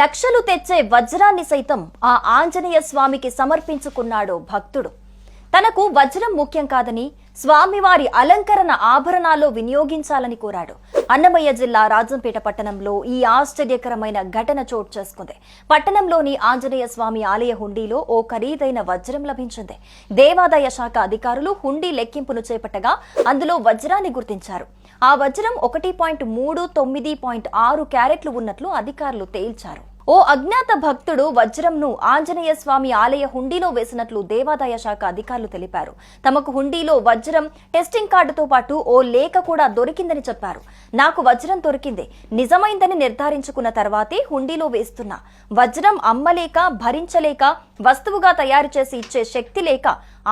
లక్షలు తెచ్చే వజ్రాన్ని సైతం ఆ ఆంజనేయ స్వామికి సమర్పించుకున్నాడు భక్తుడు. తనకు వజ్రం ముఖ్యం కాదని స్వామివారి అలంకరణ ఆభరణాల్లో వినియోగించాలని కోరాడు. అన్నమయ్య జిల్లా రాజంపేట పట్టణంలో ఈ ఆశ్చర్యకరమైన ఘటన చోటు చేసుకుంది. పట్టణంలోని ఆంజనేయ స్వామి ఆలయ హుండీలో ఓ ఖరీదైన వజ్రం లభించింది. దేవాదాయ శాఖ అధికారులు హుండీ లెక్కింపును చేపట్టగా అందులో వజ్రాన్ని గుర్తించారు. ఆ వజ్రం ఒకటి పాయింట్ మూడు తొమ్మిది పాయింట్ ఆరు క్యారెట్లు ఉన్నట్లు అధికారులు తేల్చారు. ఓ అజ్ఞాత భక్తుడు వజ్రంను ఆంజనేయ స్వామి ఆలయ హుండీలో వేసినట్లు దేవాదాయ శాఖ అధికారులు తెలిపారు. తమకు హుండీలో వజ్రం టెస్టింగ్ కార్డుతో పాటు ఓ లేఖ కూడా దొరికిందని చెప్పారు. నాకు వజ్రం దొరికింది. నిజమైందని నిర్ధారించుకున్న తర్వాతే హుండీలో వేస్తున్నా. వజ్రం అమ్మలేక భరించలేక వస్తువుగా తయారు చేసి ఇచ్చే శక్తి లేక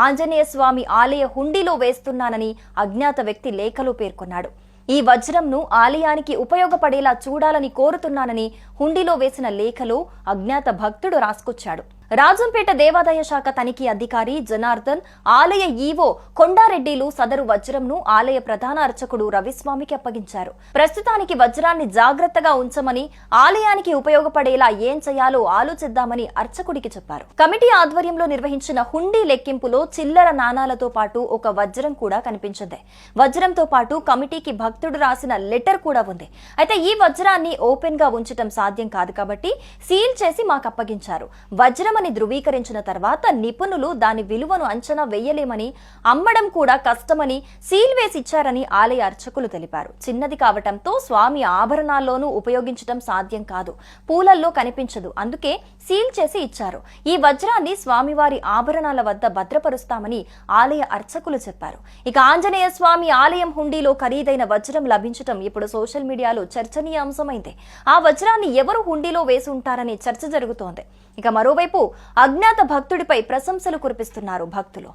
ఆంజనేయ స్వామి ఆలయ హుండీలో వేస్తున్నానని అజ్ఞాత వ్యక్తి లేఖలో పేర్కొన్నాడు. ఈ వజ్రంను ఆలయానికి ఉపయోగపడేలా చూడాలని కోరుతున్నానని హుండీలో వేసిన లేఖలో అజ్ఞాత భక్తుడు రాసుకొచ్చాడు. రాజంపేట దేవాదాయ శాఖ తనిఖీ అధికారి జనార్దన్ ఆలయ ఈవో కొండారెడ్డిలు సదరు వజ్రంను ఆలయ ప్రధాన అర్చకుడు రవిస్వామికి అప్పగించారు. ప్రస్తుతానికి వజ్రాన్ని జాగ్రత్తగా ఉంచమని ఆలయానికి ఉపయోగపడేలా ఏం చేయాలో ఆలోచిద్దామని అర్చకుడికి చెప్పారు. కమిటీ ఆధ్వర్యంలో నిర్వహించిన హుండీ లెక్కింపులో చిల్లర నాణాలతో పాటు ఒక వజ్రం కూడా కనిపించింది. వజ్రంతో పాటు కమిటీకి భక్తుడు రాసిన లెటర్ కూడా ఉంది. అయితే ఈ వజ్రాన్ని ఓపెన్గా ఉంచటం సాధ్యం కాదు కాబట్టి సీల్ చేసి మాకు అప్పగించారు. వజ్రం వజ్రమని ధృవీకరించిన తర్వాత నిపుణులు దాని విలువను అంచనా వేయలేమని అమ్మడం కూడా కష్టమని సీల్ వేసి ఇచ్చారని ఆలయ అర్చకులు తెలిపారు. చిన్నది కావటంతో స్వామి ఆభరణాల్లోనూ ఉపయోగించడం సాధ్యం కాదు. పూలల్లో కనిపించదు. అందుకే సీల్ చేసి ఇచ్చారు. ఈ వజ్రాన్ని స్వామివారి ఆభరణాల వద్ద భద్రపరుస్తామని ఆలయ అర్చకులు చెప్పారు. ఇక ఆంజనేయ స్వామి ఆలయం హుండీలో ఖరీదైన వజ్రం లభించటం ఇప్పుడు సోషల్ మీడియాలో చర్చనీయాంశమైంది. ఆ వజ్రాన్ని ఎవరు హుండీలో వేసి ఉంటారని చర్చ జరుగుతోంది. ఇక మరోవైపు అజ్ఞాత భక్తుడిపై ప్రశంసలు కురిపిస్తున్నారు భక్తులు.